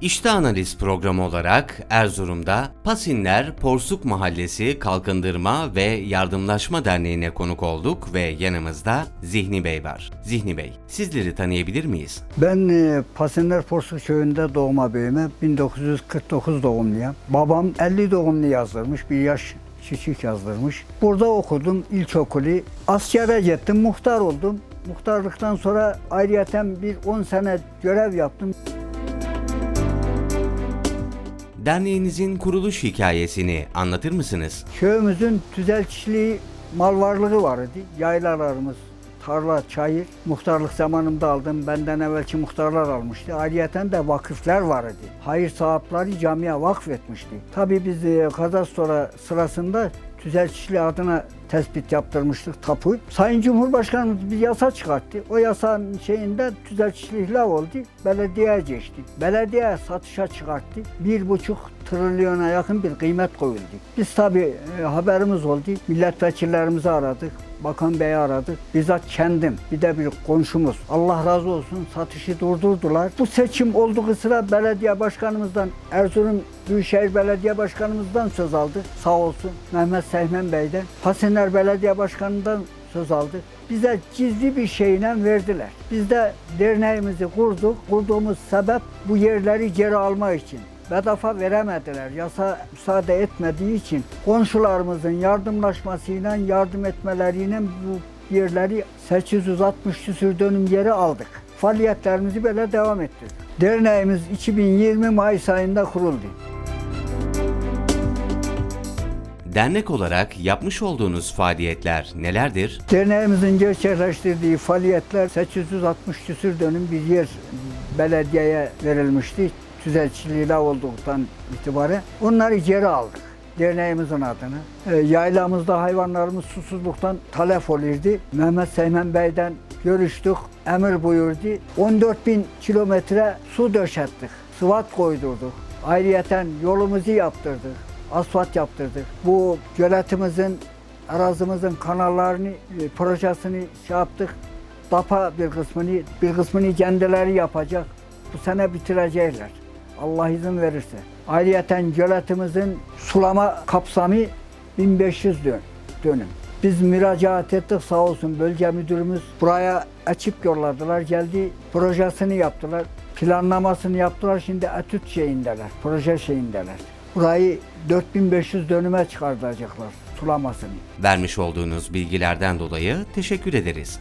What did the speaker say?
İşte analiz programı olarak Erzurum'da Pasinler Porsuk Mahallesi Kalkındırma ve Yardımlaşma Derneği'ne konuk olduk ve yanımızda Zihni Bey var. Zihni Bey, sizleri tanıyabilir miyiz? Ben e, Pasinler Porsuk köyünde doğma büyüme 1949 doğumluyum. Babam 50 doğumlu yazdırmış, bir yaş küçük yazdırmış. Burada okudum ilkokulu. Askere gittim, muhtar oldum. Muhtarlıktan sonra ayrıyeten bir 10 sene görev yaptım. Derneğinizin kuruluş hikayesini anlatır mısınız? Köyümüzün tüzel kişiliği mal varlığı vardı. Yaylalarımız, tarla, çayır. Muhtarlık zamanımda aldım. Benden evvelki muhtarlar almıştı. Ayrıyeten de vakıflar vardı. Hayır sahipleri camiye vakfetmişti. Tabii biz e, kadastro sırasında tüzel kişiliği adına tespit yaptırmıştık tapu. Sayın Cumhurbaşkanımız bir yasa çıkarttı. O yasanın şeyinde tüzel kişilik lav oldu. Belediyeye geçti. Belediye satışa çıkarttı. Bir buçuk trilyona yakın bir kıymet koyuldu. Biz tabii e, haberimiz oldu. Milletvekillerimizi aradık. Bakan Bey'i aradık. Bizzat kendim bir de bir komşumuz. Allah razı olsun satışı durdurdular. Bu seçim olduğu sıra belediye başkanımızdan Erzurum Büyükşehir Belediye Başkanımızdan söz aldık. Sağ olsun Mehmet Sehmen Bey'den. Pasener Belediye Başkanı'ndan söz aldık. Bize gizli bir şeyle verdiler. Biz de derneğimizi kurduk. Kurduğumuz sebep bu yerleri geri almak için bedava veremediler. Yasa müsaade etmediği için komşularımızın yardımlaşmasıyla, yardım etmeleriyle bu yerleri 860 küsür dönüm yeri aldık. Faaliyetlerimizi böyle devam ettirdik. Derneğimiz 2020 Mayıs ayında kuruldu. Dernek olarak yapmış olduğunuz faaliyetler nelerdir? Derneğimizin gerçekleştirdiği faaliyetler 860 küsür dönüm bir yer belediyeye verilmişti. Tüzelçiliğiyle olduktan itibaren onları geri aldık derneğimizin adına. E, yaylamızda hayvanlarımız susuzluktan talef olurdu. Mehmet Seymen Bey'den görüştük, emir buyurdu. 14 bin kilometre su döşettik, sıvat koydurduk. Ayrıyeten yolumuzu yaptırdık, asfalt yaptırdık. Bu göletimizin arazimizin kanallarını, e, projesini şey yaptık. Dapa bir kısmını, bir kısmını kendileri yapacak. Bu sene bitirecekler. Allah izin verirse. Ayrıyeten göletimizin sulama kapsamı 1500 dön, dönüm. Biz müracaat ettik sağ olsun bölge müdürümüz buraya açıp yolladılar geldi projesini yaptılar planlamasını yaptılar şimdi etüt şeyindeler proje şeyindeler. Burayı 4500 dönüme çıkartacaklar sulamasını. Vermiş olduğunuz bilgilerden dolayı teşekkür ederiz.